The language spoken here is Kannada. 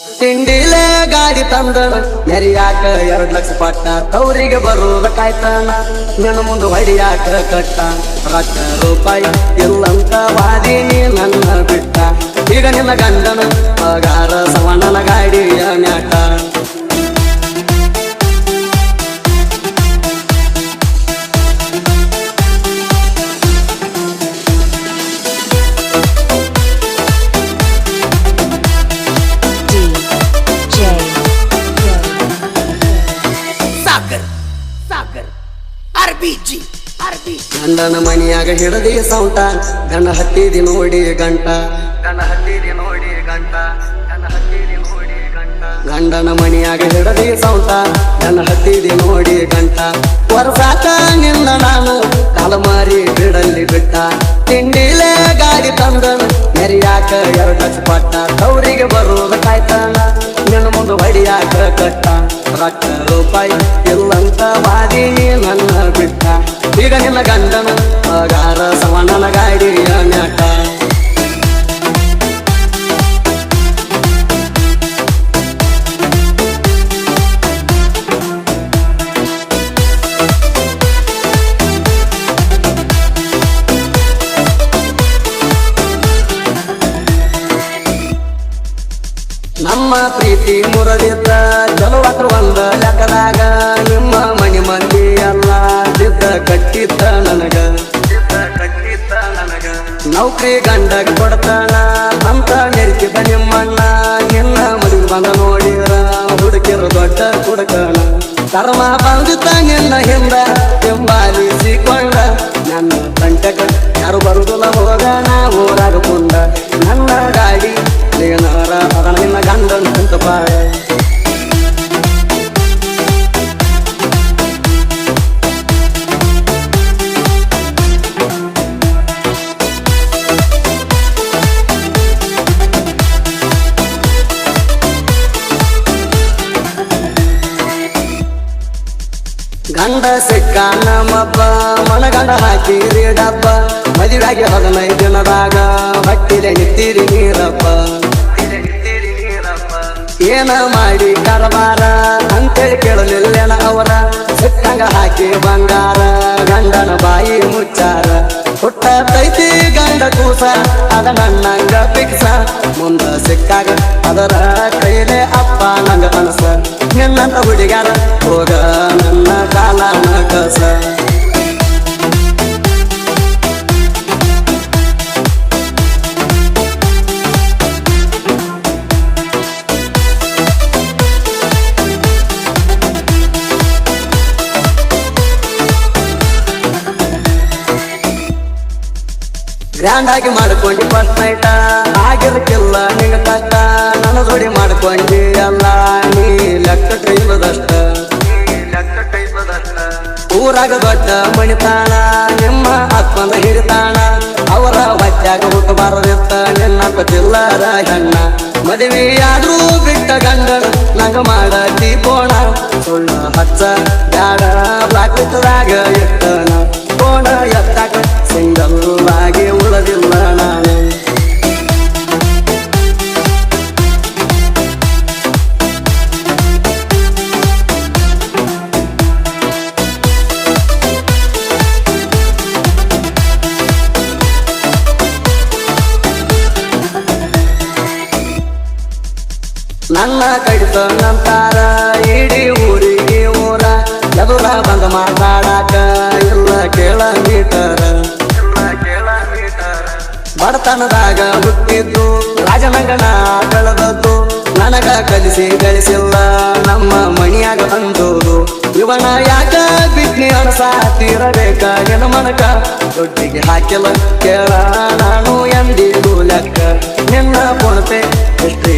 ತಿಂಡಿಲೆ ಗಾಡಿ ತಂದಣ ನೆರಿಯಾಕ ಎರಡ್ ಲಕ್ಷ ಪಟ್ಟ ತೌರಿಗೆ ಬರೋದ ಕಾಯ್ತಾನ ನನ್ನ ಮುಂದೆ ಹೊಡಿಯಾಕ ಕಟ್ಟ. ರೊಕ್ಕ ರೂಪಾಯಿ ಇಲ್ಲಂತ ವಾದಿನಿ ನನ್ನ ಬಿಟ್ಟ. ಈಗ ನಿನ್ನ ಗಂಡನ, ಪಗಾರ ಸವಣನ ಗಾಡಿಯ ಗಂಡನ ಮನಿಯಾಗ ಹಿಡದಿ ಸೌಟ, ಗಂಡ ಹತ್ತಿದಿ ನೋಡಿ ಗಂಟ. ಗಂಡ ಹತ್ತಿದಿ ನೋಡಿ ಗಂಟ ಗಂಡ ಹತ್ತಿದಿ ನೋಡಿ ಗಂಟ ಗಂಡನ ಮನಿಯಾಗ ಹಿಡದಿ ಸೌಟ, ಗಂಡ ಹತ್ತಿದಿ ನೋಡಿ ಗಂಟ. ವರ್ಷಾಕ ನಿನ್ನ ನಾನು ಕಾಲಮಾರಿ ಬಿಡಲ್ಲಿ ಬಿಟ್ಟ. ತಿಂಡಿಲೇ ಗಾಡಿ ತಂದನು ನೆರಿಯಾಕ ಎರಡು ಪಟ್ಟ ತೌರಿಗೆ ಬರುವುದ ಕಾಯ್ತಾನ ನಿನ್ನ ಮುಂದೆ ಹೊಡಿಯಾಕ ಕಟ್ಟ. ರೊಕ್ಕ ರೂಪಾಯಿ ಇಲ್ಲಂತ ಬಾದಿ ನನ್ನ ಬಿಟ್ಟ. ಈಗ ನಿನ್ನ ಗಂಡನ ಪಗಾರ ಸವಣ್ಣನ ಗಾಡಿ ನಮ್ಮ ಪ್ರೀತಿ ಮುರದಿದ್ದ ಚಲುವತ್ರ ಒಂದ ಕಟ್ಟಿದ್ದ ನನಗ. ನೌಕರಿ ಗಂಡಗ ಕೊಡ್ತಾನ ಅಂತ ನೆರಿಸಿದ ನಿಮ್ಮಣ್ಣ. ನಿನ್ನ ಮದುವೆ ಬಂದ ನೋಡಿರ ಹುಡುಕಿರು ದೊಡ್ಡ ಹುಡುಕಣ ಕರ್ಮ ಬಂದಿದ್ದ ನಿನ್ನ ಹಿಂದ ಹಿಂಬಾಲಿಸಿಕೊಂಡ. ನನ್ನ ಕಂಟಕ ಯಾರು ಬರುದಿಲ್ಲ ಹೋಗೋಣ ಊರಾಗ ಕುಂದ ನನ್ನ ಗಾಡಿ ಏನಾರ ನಿನ್ನ ಗಂಡನ ಅಂತ ಗಂಡ ಸಿಕ್ಕ ನಮ್ಮಪ್ಪ ಮನಗಂಡ ಹಾಕಿರಿ ಡಬ್ಬ ಮದುವೆಗೆ ಹದಿನೈದು ದಿನದಾಗ ಹೊಟ್ಟಿಲೆ ನಿಂತಿರಿ ನೀರಪ್ಪ. ಏನ ಮಾಡಿ ಕರಬಾರ? ಅಂತೇಳಿ ಕೇಳಲಿಲ್ಲೇನ ಅವರ? ಸಿಕ್ಕಂಗ ಹಾಕಿ ಬಂಗಾರ, ಗಂಡನ ಬಾಯಿ ಮುಚ್ಚಾರ. ಹುಟ್ಟ ತೈತಿ ಗಂಡ ಕೂಸ, ಅದ ನನ್ನಂಗ ಪಿಕ್ಸ ಮುಂದ ಸಿಕ್ಕಾಗ ಅದರ ಕೈಲೆ ಅಪ್ಪ ನಂಗ ಅನಸ ನಿನ್ನಂತ ಹುಡುಗಾರ ಹೋಗ ನನ್ನ ಕಾಲನ ಕಸ ಗ್ರ್ಯಾಂಡ್ ಆಗಿ ಮಾಡ್ಕೊಂಡಿ ಫಸ್ಟ್ ನೈಟ ಆಗಿರ್ಕಿಲ್ಲ ನಿಂಗ ಕಷ್ಟ ನನ್ನ ಜೋಡಿ ಮಾಡ್ಕೊಂಡಿ ಅಲ್ಲ ನೀ ಲೆಕ್ಕ ಕೈಲದಷ್ಟ ಊರಾಗ ದೊಡ್ಡ ಮಣಿತಾಣ ನಿಮ್ಮ ಅಪ್ಪಂದ ಹಿಡಿತಾಣ ಅವರ ಹೊಟ್ಯಾಗ ಹುಟ್ಟಬಾರದಿತ್ತ ನಿನ್ನ ಚಿಲ್ಲರ ಹೆಣ್ಣ. ಮದುವೆಯಾದ್ರೂ ಬಿಟ್ಟ ಗಂಡ, ನಂಗ ಮಾಡ ದೀಪೋಣ ಸುಳ್ಳ ಹಚ್ಚ, ಬ್ಯಾಡ ಬಿಟ್ಟದಾಗ ಇಟ್ಟನ ಕೋಣ ಎತ್ತಾಕ ಸಿಂಗಲ್ ನನ್ನ ಕಡಿತ ನಂತಾರ ಇಡೀ ಊರಿಗೆ ಊರ ಎದುರ ಬಂದ ಮಾತಾಡಾಕ ಇಲ್ಲ ಕೇಳ ಮೀಟರ್ ಬಡತನದಾಗ ಹುಟ್ಟಿದ್ದು ರಾಜನಗಣ ಬೆಳೆದದ್ದು ನನಗ ಕಲಿಸಿ ಗಳಿಸಿಲ್ಲ, ನಮ್ಮ ಮಣಿಯಾಗ ಬಂದೋದು ಇವನ ಯಾಕ ಬಿಟ್ನಿ ಅಣಸ ತೀರಬೇಕ, ಎನ ಮನಕ ದೊಡ್ಡಿಗೆ ಹಾಕಿಲ್ಲ ಕೇಳ. ನಾನು ಎಂದಿಗೂ ಲೆಕ್ಕ, ನಿನ್ನ ಕೊಣತೆ ಎಷ್ಟೇ